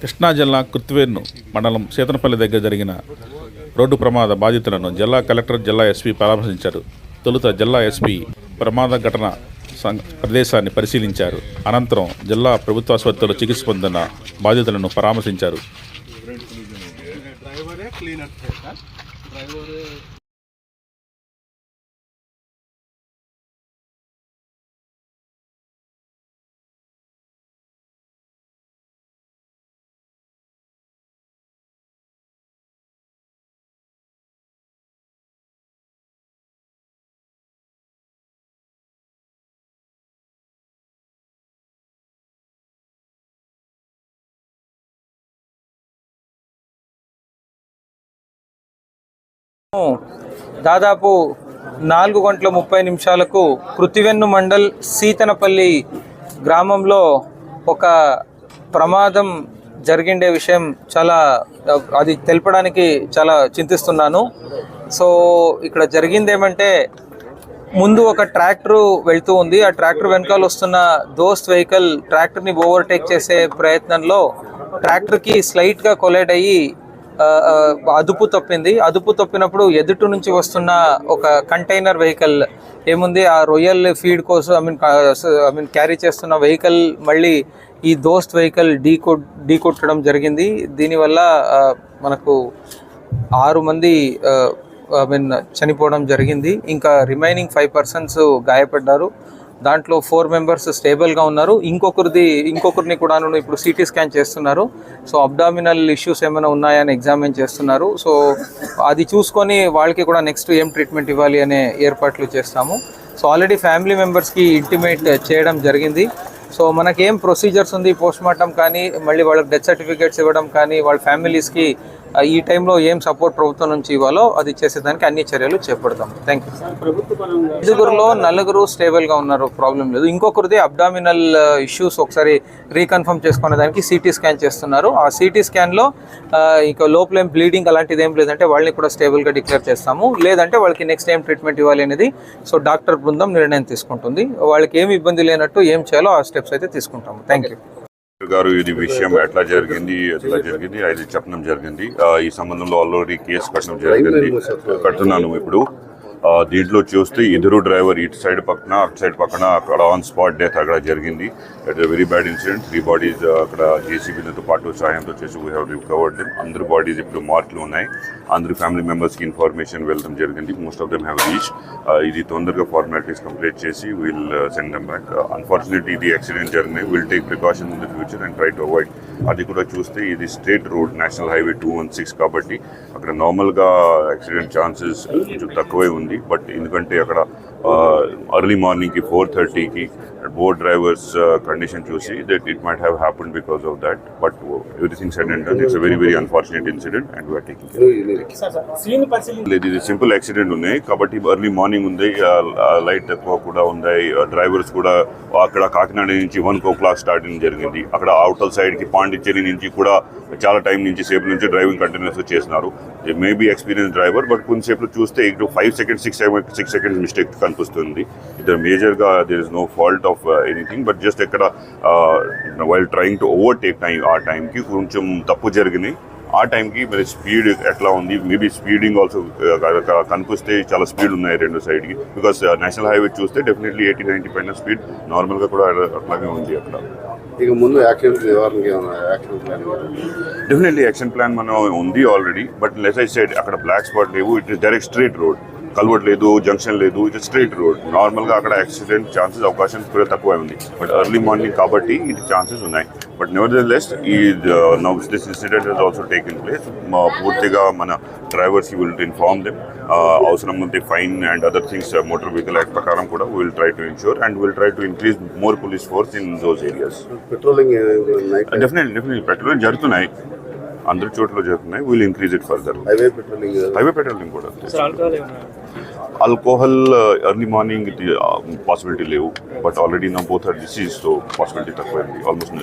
కృష్ణా జిల్లా కృత్వేర్ను మండలం సీతనపల్లి దగ్గర జరిగిన రోడ్డు ప్రమాద బాధితులను జిల్లా కలెక్టర్ జిల్లా ఎస్పీ పరామర్శించారు. తొలుత జిల్లా ఎస్పీ ప్రమాద ఘటన ప్రదేశాన్ని పరిశీలించారు. అనంతరం జిల్లా ప్రభుత్వాసుపత్రిలో చికిత్స పొందిన బాధితులను పరామర్శించారు. क्लीनर थे ड्राइवर దాదాపు నాలుగు గంటల ముప్పై నిమిషాలకు కృతివెన్ను మండల్ సీతనపల్లి గ్రామంలో ఒక ప్రమాదం జరిగిండే విషయం చాలా అది తెలపడానికి చాలా చింతిస్తున్నాను. సో ఇక్కడ జరిగింది ఏమంటే ముందు ఒక ట్రాక్టర్ వెళ్తూ ఉంది. ఆ ట్రాక్టర్ వెనకాల వస్తున్న దోస్త్ వెహికల్ ట్రాక్టర్ని ఓవర్టేక్ చేసే ప్రయత్నంలో ట్రాక్టర్కి స్లైట్గా కొలైడ్ అయ్యి అదుపు తప్పింది. అదుపు తప్పినప్పుడు ఎదుటి నుంచి వస్తున్న ఒక కంటైనర్ వెహికల్ ఏముంది? ఆ రొయ్యల్ ఫీడ్ కోసం I mean I mean carry చేస్తున్న వెహికల్ మళ్ళీ ఈ దోస్త్ వెహికల్ ఢీ కొ డీ కొట్టడం జరిగింది. దీనివల్ల మనకు ఆరు మంది ఐ మీన్ చనిపోవడం జరిగింది. ఇంకా రిమైనింగ్ ఫైవ్ పర్సన్స్ గాయపడ్డారు. దాంట్లో ఫోర్ మెంబర్స్ స్టేబుల్గా ఉన్నారు. ఇంకొకరిది ఇంకొకరిని కూడా ఇప్పుడు సిటీ స్కాన్ చేస్తున్నారు. సో అబ్డామినల్ ఇష్యూస్ ఏమైనా ఉన్నాయని ఎగ్జామిన్ చేస్తున్నారు. సో అది చూసుకొని వాళ్ళకి కూడా నెక్స్ట్ ఏం ట్రీట్మెంట్ ఇవ్వాలి అనే ఏర్పాట్లు చేస్తాము. సో ఆల్రెడీ ఫ్యామిలీ మెంబర్స్కి ఇంటిమేట్ చేయడం జరిగింది. సో మనకేం ప్రొసీజర్స్ ఉంది పోస్ట్ మార్టం కానీ మళ్ళీ వాళ్ళకి డెత్ సర్టిఫికేట్స్ ఇవ్వడం కానీ వాళ్ళ ఫ్యామిలీస్కి ఈ టైంలో ఏం సపోర్ట్ ప్రభుత్వం నుంచి ఇవ్వాలో అది చేసేదానికి అన్ని చర్యలు చేపడతాం. థ్యాంక్ యూ ఐదుగురులో నలుగురు స్టేబుల్గా ఉన్నారు ప్రాబ్లం లేదు. ఇంకొకరిది అబ్డామినల్ ఇష్యూస్ ఒకసారి రీకన్ఫర్మ్ చేసుకునే దానికి సిటీ స్కాన్ చేస్తున్నారు. ఆ సిటీ స్కాన్లో ఇక లోపల ఏం బ్లీడింగ్ అలాంటిది ఏం లేదంటే వాళ్ళని కూడా స్టేబుల్గా డిక్లేర్ చేస్తాము. లేదంటే వాళ్ళకి నెక్స్ట్ ఏం ట్రీట్మెంట్ ఇవ్వాలి అనేది సో డాక్టర్ బృందం నిర్ణయం తీసుకుంటుంది. వాళ్ళకి ఏమి ఇబ్బంది లేనట్టు ఏం చేయాలో ఆ స్టెప్స్ అయితే తీసుకుంటాము. థ్యాంక్ యూ గారు ఇది విషయం ఎట్లా జరిగింది ఎట్లా జరిగింది అది చెప్పడం జరిగింది. ఈ సంబంధంలో ఆల్రెడీ కేసు కట్టడం జరిగింది. కడుతున్నాను ఇప్పుడు. దీంట్లో చూస్తే ఇద్దరు డ్రైవర్ ఇటు సైడ్ పక్కన అటు సైడ్ పక్కన అక్కడ ఆన్ స్పాట్ డెత్ అక్కడ జరిగింది. It very bad incident three bodies అక్కడ జేసీబీలతో పాటు సహాయంతో చేసి వీ హ్యావ్ రికవర్డ్ దెమ్ అందరు బాడీస్ ఇప్పుడు మార్కులు ఉన్నాయి. అందరు ఫ్యామిలీ మెంబర్స్కి ఇన్ఫర్మేషన్ వెళ్ళడం జరిగింది. Most of them have reach ఇది తొందరగా ఫార్మాలిటీస్ కంప్లీట్ చేసి we'll send them back unfortunately ఇది యాక్సిడెంట్ జరిగినాయి. Will take precaution in the future and try to avoid అది కూడా చూస్తే ఇది state road national highway two one six కాబట్టి అక్కడ నార్మల్గా యాక్సిడెంట్ ఛాన్సెస్ కొంచెం తక్కువే ఉంది. బట్ ఎందుకంటే అక్కడ అర్లీ మార్నింగ్కి ఫోర్ థర్టీకి బోట్ డ్రైవర్స్ కండిషన్ చూసి that it might have happen because of that but everything said and done it's very very unfortunate incident and we are taking లేదు ఇది సింపుల్ యాక్సిడెంట్ ఉన్నాయి కాబట్టి ఎర్లీ మార్నింగ్ ఉంది. Light ఎక్కువ కూడా ఉన్నాయి. డ్రైవర్స్ కూడా అక్కడ కాకినాడ నుంచి వన్ ఓ క్లాక్ స్టార్టింగ్ జరిగింది. అక్కడ అవుటర్ సైడ్కి పాండిచ్చేరి నుంచి కూడా చాలా టైం నుంచి సేపు నుంచి డ్రైవింగ్ కంటిన్యూస్ చేస్తున్నారు. మేబీ ఎక్స్పీరియన్స్ డ్రైవర్ బట్ కొంతసేపు చూస్తే ఇటు five seconds six six seconds mistake కనిపిస్తుంది. ఇది మేజర్గా there is no fault of anything but just ఎక్కడ while trying to overtake time ఆ టైంకి కొంచెం తప్పు జరిగినాయి. ఆ టైంకి మరి స్పీడ్ ఎట్లా ఉంది? మేబీ స్పీడింగ్ ఆల్సో కనిపిస్తే చాలా స్పీడ్ ఉన్నాయి రెండు సైడ్కి బికాస్ నేషనల్ హైవే చూస్తే డెఫినెట్లీ ఎయిటీ నైంటీ పైన స్పీడ్ నార్మల్గా కూడా అట్లాగే ఉంది అక్కడ. ఇక ముందు యాక్షన్ డెఫినెట్లీ యాక్షన్ ప్లాన్ మనం ఉంది already but less I side అక్కడ బ్లాక్ స్పాట్ లేవు it is direct straight road culvert లేదు జంక్షన్ లేదు ఇట్ స్ట్రేట్ రోడ్. నార్మల్గా అక్కడ యాక్సిడెంట్ ఛాన్సెస్ అవకాశం కూడా తక్కువ ఉంది. బట్ ఎర్లీ మార్నింగ్ కాబట్టి ఇది ఛాన్సెస్ ఉన్నాయి. బట్ నెవర్ లెస్ ఈ now this incident has also taken place పూర్తిగా మన డ్రైవర్స్ విల్ ఇన్ఫార్మ్ దెమ్ అవసరం ఉంటే fine and other things motor vehicle act ప్రకారం కూడా will try to ensure and will try to increase more police force in those areas patrolling night definitely definitely patrol జరుగుతున్నాయి. అందరి చోట్ల జరుగుతున్నాయి. Will increase it further highway patrolling highway patrolling కూడా. Alcohol early morning possibility లేవు. But already నా both are disease so possibility తక్కువైంది. Almost